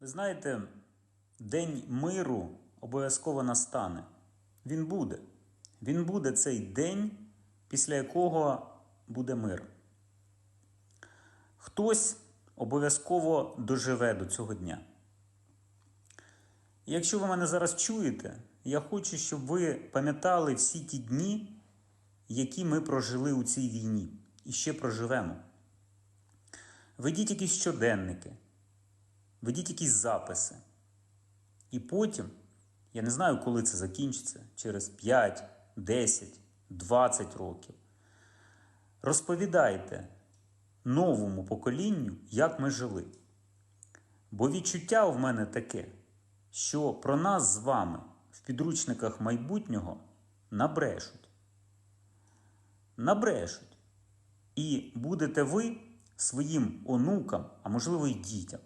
Ви знаєте, День миру обов'язково настане. Він буде. Він буде цей день, після якого буде мир. Хтось обов'язково доживе до цього дня. Якщо ви мене зараз чуєте, я хочу, щоб ви пам'ятали всі ті дні, які ми прожили у цій війні і ще проживемо. Ведіть якісь щоденники, ведіть якісь записи. І потім, я не знаю, коли це закінчиться, через 5, 10, 20 років. Розповідайте новому поколінню, як ми жили. Бо відчуття в мене таке, що про нас з вами в підручниках майбутнього набрешуть. Набрешуть. І будете ви своїм онукам, а можливо й дітям,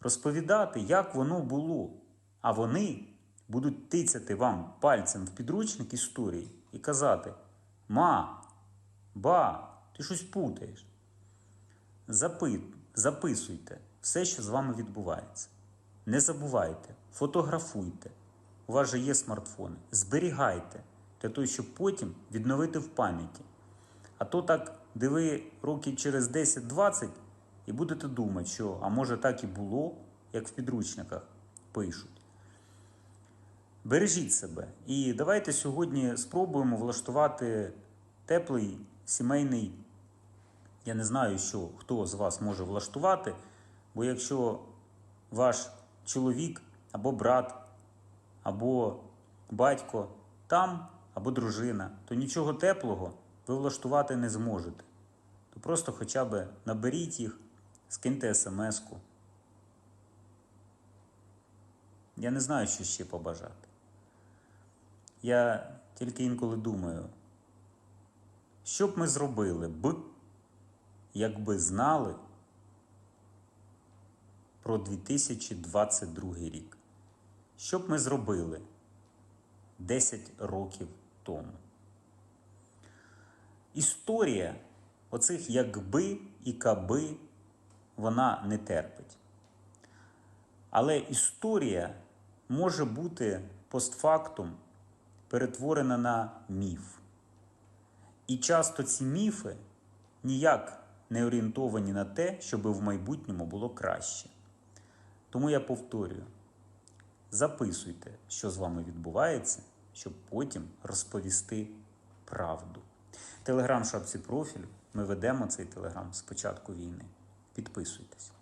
розповідати, як воно було. А вони будуть тицяти вам пальцем в підручник історії і казати: Ма, ба, ти щось путаєш. Запит, записуйте все, що з вами відбувається. Не забувайте, фотографуйте. У вас же є смартфони. Зберігайте для того, щоб потім відновити в пам'яті. А то так диви років через 10-20 і будете думати, що а може так і було, як в підручниках пишуть. Бережіть себе. І давайте сьогодні спробуємо влаштувати теплий сімейний. Я не знаю, що хто з вас може влаштувати, бо якщо ваш чоловік або брат, або батько там, або дружина, то нічого теплого ви влаштувати не зможете. То просто хоча б наберіть їх, скиньте смс-ку. Я не знаю, що ще побажати. Я тільки інколи думаю, що б ми зробили б, якби знали про 2022 рік? Що б ми зробили 10 років тому? Історія оцих якби і каби вона не терпить. Але історія може бути постфактум перетворена на міф. І часто ці міфи ніяк не орієнтовані на те, щоб в майбутньому було краще. Тому я повторюю: записуйте, що з вами відбувається, щоб потім розповісти правду. Телеграм шапці профілю. Ми ведемо цей телеграм з початку війни. Підписуйтесь.